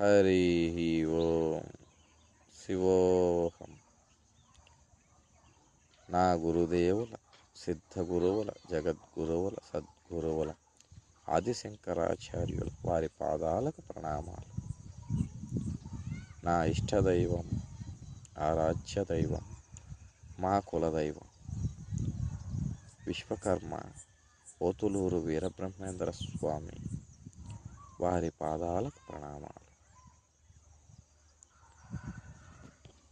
హరి ఓం శివోహం నా గురుదేవుల సిద్ధ గురువుల జగద్గురువుల సద్గురువుల ఆదిశంకరాచార్యుల వారి పాదాలకు ప్రణామాలు. నా ఇష్టదైవం ఆరాధ్య దైవం మా కులదైవం. విశ్వకర్మ ఓతులూరు వీరబ్రహ్మేంద్ర స్వామి వారి పాదాలకు ప్రణామాలు.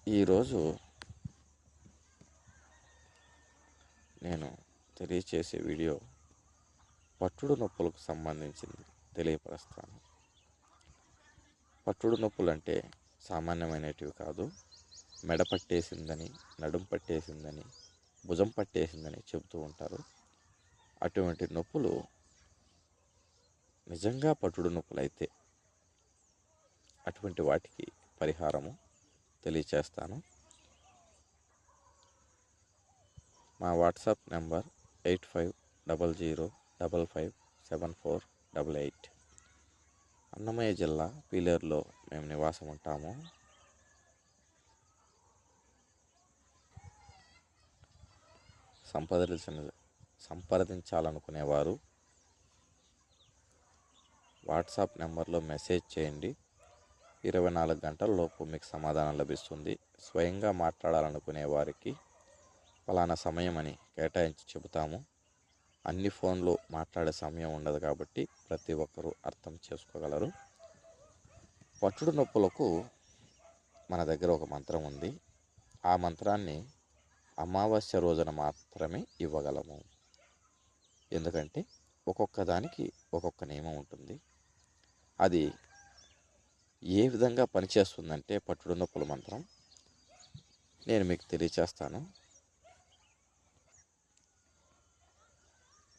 ఈరోజు నేను తెలియచేసే వీడియో పట్టుడు నొప్పులకు సంబంధించింది తెలియపరుస్తాను. పట్టుడు నొప్పులు అంటే సామాన్యమైనటివి కాదు. మెడ పట్టేసిందని నడుం పట్టేసిందని భుజం పట్టేసిందని చెబుతూ ఉంటారు. అటువంటి నొప్పులు నిజంగా పట్టుడు నొప్పులు అయితే అటువంటి వాటికి పరిహారము తెలియచేస్తాను. మా WhatsApp number eight five double zero double five seven four double eight. Annamayya జిల్లా పీలేరులో మేము నివాసం ఉంటాము. సంప్రదించిన సంప్రదించాలనుకునేవారు. వాట్సాప్ నెంబర్లో మెసేజ్ చేయండి. ఇరవై నాలుగు గంటలలోపు మీకు సమాధానం లభిస్తుంది. స్వయంగా మాట్లాడాలనుకునే వారికి ఫలానా సమయం అని కేటాయించి చెబుతాము. అన్ని ఫోన్లు మాట్లాడే సమయం ఉండదు కాబట్టి ప్రతి ఒక్కరూ అర్థం చేసుకోగలరు. పట్టుడు నొప్పులకు మన దగ్గర ఒక మంత్రం ఉంది. ఆ మంత్రాన్ని అమావాస్య రోజున మాత్రమే ఇవ్వగలము. ఎందుకంటే ఒక్కొక్క దానికి ఒక్కొక్క నియమం ఉంటుంది. అది ఏ విధంగా పనిచేస్తుందంటే పట్టుడు నొప్పుల మంత్రం నేను మీకు తెలియచేస్తాను.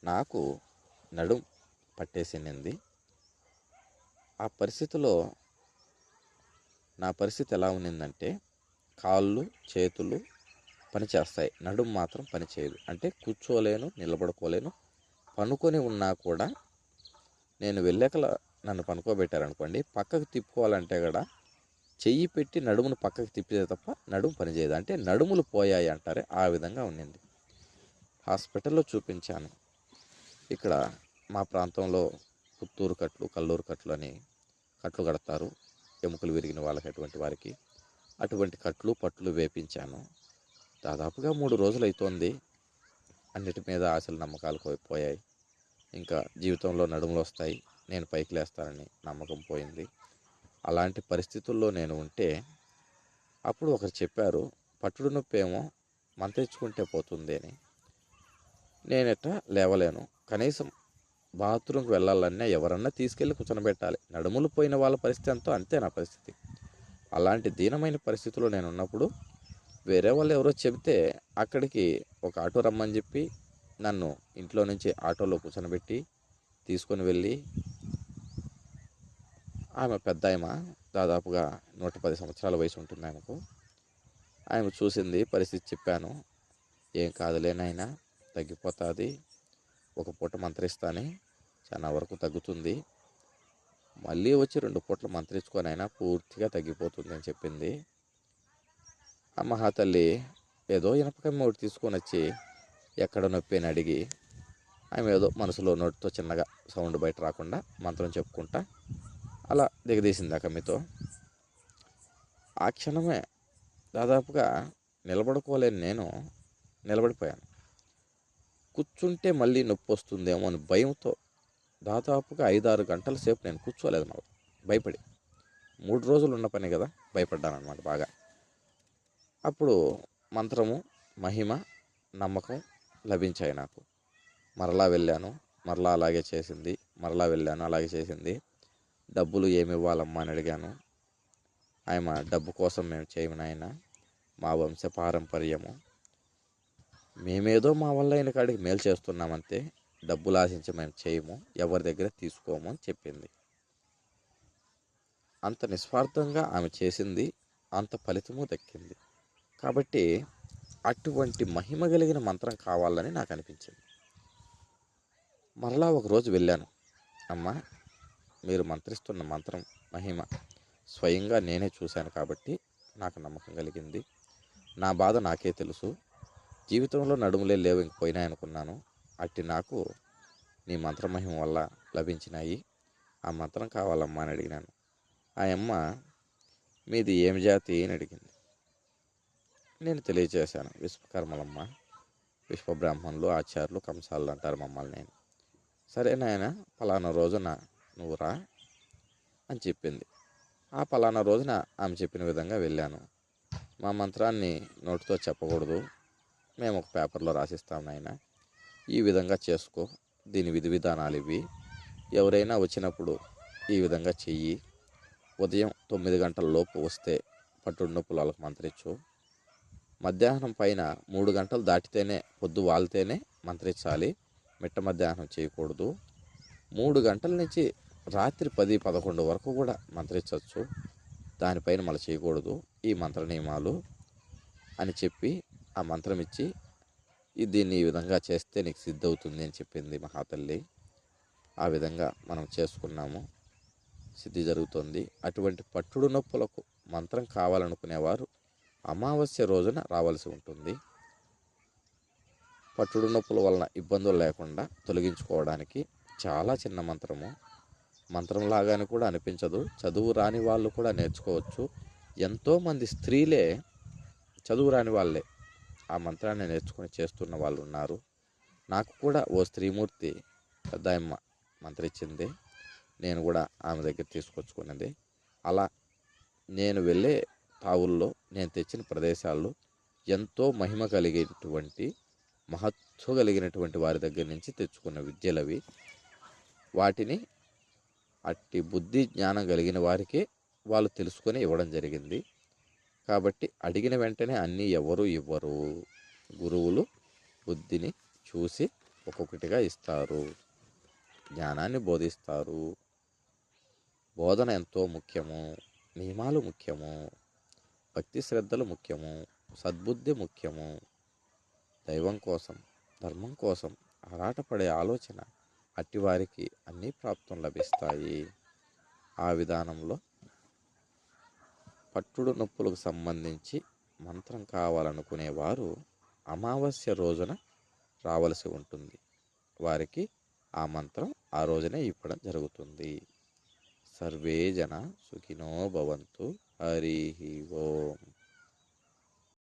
నాకు నడుం పట్టేసింది ఆ పరిస్థితిలో నా పరిస్థితి ఎలా ఉన్నిందంటే కాళ్ళు చేతులు పనిచేస్తాయి నడుం మాత్రం పనిచేయదు అంటే కూర్చోలేను నిలబడుకోలేను. పనుకొని ఉన్నా కూడా నేను వెళ్ళాకల నన్ను పనుకోబెట్టారనుకోండి పక్కకు తిప్పుకోవాలంటే కూడా చెయ్యి పెట్టి నడుమును పక్కకు తిప్పితే తప్ప నడుము పనిచేయదు అంటే నడుములు పోయాయి అంటారే ఆ విధంగా ఉన్నింది హాస్పిటల్లో చూపించాను. ఇక్కడ మా ప్రాంతంలో పుత్తూరు కట్లు కల్లూరు కట్లు అని కట్లు కడతారు. ఎముకలు విరిగిన వాళ్ళకి అటువంటి వారికి. అటువంటి కట్లు పట్లు వేపించాను. దాదాపుగా మూడు రోజులు అవుతోంది అన్నిటి మీద ఆశలు నమ్మకాలు పోయాయి ఇంకా జీవితంలో నడుములు వస్తాయి. నేను పైకి లేస్తానని నమ్మకం పోయింది. అలాంటి పరిస్థితుల్లో నేను ఉంటే అప్పుడు ఒకరు చెప్పారు పట్టుడు నొప్పి ఏమో మంత్రించుకుంటే పోతుంది అని. నేనెట్ట లేవలేను. కనీసం బాత్రూమ్కి వెళ్ళాలన్నా ఎవరన్నా తీసుకెళ్ళి కూర్చొనబెట్టాలి. నడుములు పోయిన వాళ్ళ పరిస్థితి ఎంతో అంతే నా పరిస్థితి. అలాంటి దీనమైన పరిస్థితిలో నేను ఉన్నప్పుడు వేరే వాళ్ళు ఎవరో చెబితే అక్కడికి ఒక ఆటో రమ్మని చెప్పి నన్ను ఇంట్లో నుంచి ఆటోలో కూర్చొనబెట్టి తీసుకొని వెళ్ళి ఆమె పెద్ద దాదాపుగా నూట పది సంవత్సరాల వయసు ఉంటుంది ఆమెకు. ఆమె చూసింది పరిస్థితి చెప్పాను. ఏం కాదులేనైనా తగ్గిపోతుంది. ఒక పూట మంత్రిస్తానే. చాలా వరకు తగ్గుతుంది. మళ్ళీ వచ్చి రెండు పూటలు మంత్రించుకొనైనా పూర్తిగా తగ్గిపోతుంది అని చెప్పింది. ఆ మహాతల్లి ఏదో ఇనపకమ్మ ఒకటి తీసుకొని వచ్చి ఎక్కడ నొప్పి అని అడిగి ఆమె ఏదో మనసులో నోటితో చిన్నగా సౌండ్ బయట రాకుండా మంత్రం చెప్పుకుంటా అలా దిగదీసింది ఆ కమ్మితో ఆ క్షణమే దాదాపుగా నిలబడుకోలేని నేను నిలబడిపోయాను. కూర్చుంటే మళ్ళీ నొప్పి వస్తుందేమో అని భయంతో దాదాపుగా ఐదారు గంటల సేపు నేను కూర్చోలేదు మళ్ళీ భయపడి. మూడు రోజులు ఉన్న పని కదా భయపడ్డాను అనమాట బాగా. అప్పుడు మంత్రము మహిమ నమ్మకం లభించాయి నాకు. మరలా వెళ్ళాను మరలా అలాగే చేసింది మరలా వెళ్ళాను అలాగే చేసింది. డబ్బులు ఏమి ఇవ్వాలమ్మా అని అడిగాను. ఆయన డబ్బు కోసం మేము చేయము నాయన. మా వంశ పారంపర్యము. మేమేదో మా వల్ల ఆయన కాడికి మేలు చేస్తున్నామంతే. డబ్బులు ఆశించి మేము చేయము. ఎవరి దగ్గర తీసుకోము అని చెప్పింది. అంత నిస్వార్థంగా ఆమె చేసింది. అంత ఫలితము దక్కింది. కాబట్టి అటువంటి మహిమ కలిగిన మంత్రం కావాలని నాకు అనిపించింది. మరలా ఒకరోజు వెళ్ళాను. అమ్మ మీరు మంత్రిస్తున్న మంత్రం మహిమ స్వయంగా నేనే చూశాను కాబట్టి నాకు నమ్మకం కలిగింది. నా బాధ నాకే తెలుసు. జీవితంలో నడుములే లేవు ఇంక పోయినాయనుకున్నాను. అట్టి నాకు నీ మంత్రమహిమ వల్ల లభించినాయి. ఆ మంత్రం కావాలమ్మా అని అడిగినాను. ఆ అమ్మ మీది ఏం జాతి అని అడిగింది. నేను తెలియజేశాను. విశ్వకర్మలమ్మ విశ్వబ్రాహ్మణులు ఆచార్యులు కంసాలు అంటారు మమ్మల్ని. నేను సరే నాయన పలానా రోజున నువ్వు రా అని చెప్పింది. ఆ పలానా రోజున ఆమె చెప్పిన విధంగా వెళ్ళాను. మా మంత్రాన్ని నోటితో చెప్పకూడదు. మేము ఒక పేపర్లో రాసిస్తాం నాయన. ఈ విధంగా చేసుకో. దీని విధి విధానాలు ఇవి ఎవరైనా వచ్చినప్పుడు ఈ విధంగా చెయ్యి. ఉదయం తొమ్మిది గంటల లోపు వస్తే పట్టున్న పొలాలకు మంత్రించు. మధ్యాహ్నం పైన మూడు గంటలు దాటితేనే పొద్దు వాలితేనే మంత్రించాలి. మిట్ట మధ్యాహ్నం చేయకూడదు. మూడు గంటల నుంచి రాత్రి పది పదకొండు వరకు కూడా మంత్రించవచ్చు. దానిపైన మళ్ళీ చేయకూడదు. ఈ మంత్ర నియమాలు అని చెప్పి ఆ మంత్రం ఇచ్చి దీన్ని ఈ విధంగా చేస్తే నీకు సిద్ధవుతుంది అని చెప్పింది మహాతల్లి. ఆ విధంగా మనం చేసుకున్నాము. సిద్ధి జరుగుతుంది. అటువంటి పట్టుడు నొప్పులకు మంత్రం కావాలనుకునేవారు అమావాస్య రోజున రావాల్సి ఉంటుంది. పట్టుడు నొప్పుల వలన ఇబ్బందులు లేకుండా తొలగించుకోవడానికి చాలా చిన్న మంత్రము. మంత్రం అని కూడా అనిపించదు. చదువు రాని వాళ్ళు కూడా నేర్చుకోవచ్చు. ఎంతోమంది స్త్రీలే చదువు రాని వాళ్ళే ఆ మంత్రాన్ని నేర్చుకొని చేస్తున్న వాళ్ళు ఉన్నారు. నాకు కూడా ఓ స్త్రీమూర్తి పెద్దాయమ్మ మంత్రిచ్చింది నేను కూడా ఆమె దగ్గర తీసుకొచ్చుకున్నది. అలా నేను వెళ్ళే తావుల్లో నేను తెచ్చిన ప్రదేశాల్లో ఎంతో మహిమ కలిగేటువంటి మహత్వ కలిగినటువంటి వారి దగ్గర నుంచి తెచ్చుకున్న విద్యలవి. వాటిని అట్టి బుద్ధి జ్ఞానం కలిగిన వారికి వాళ్ళు తెలుసుకొని ఇవ్వడం జరిగింది. కాబట్టి అడిగిన వెంటనే అన్నీ ఎవరు ఇవ్వరు. గురువులు బుద్ధిని చూసి ఒక్కొక్కటిగా ఇస్తారు. జ్ఞానాన్ని బోధిస్తారు. బోధన ఎంతో ముఖ్యము. నియమాలు ముఖ్యము. భక్తి శ్రద్ధలు ముఖ్యము. సద్బుద్ధి ముఖ్యము. దైవం కోసం ధర్మం కోసం ఆరాటపడే ఆలోచన అట్టివారికి అన్ని ప్రాప్తం లభిస్తాయి. ఆ విధానంలో పట్టుడు నొప్పులకు సంబంధించి మంత్రం కావాలనుకునేవారు అమావాస్య రోజున రావలసి ఉంటుంది. వారికి ఆ మంత్రం ఆ రోజునే ఇవ్వడం జరుగుతుంది. సర్వే జన సుఖినో భవంతు. హరి ఓం.